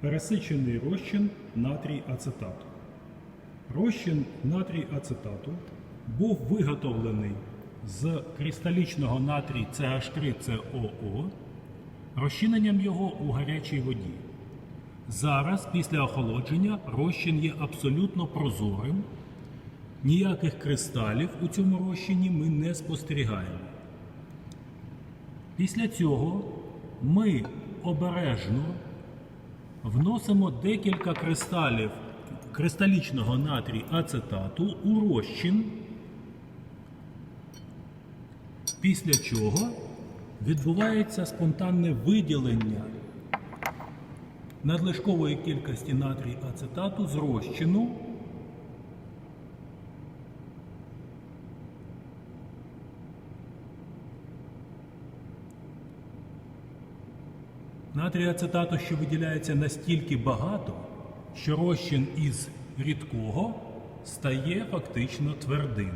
пересичений розчин натрій ацетату. Розчин натрій ацетату був виготовлений з кристалічного натрій CH3COO розчиненням його у гарячій воді. Зараз, після охолодження, розчин є абсолютно прозорим. Ніяких кристалів у цьому розчині ми не спостерігаємо. Після цього ми обережно вносимо декілька кристалів кристалічного натрій ацетату у розчин, після чого відбувається спонтанне виділення надлишкової кількості натрій ацетату з розчину Натрій ацетату, що виділяється настільки багато, що розчин із рідкого стає фактично твердим.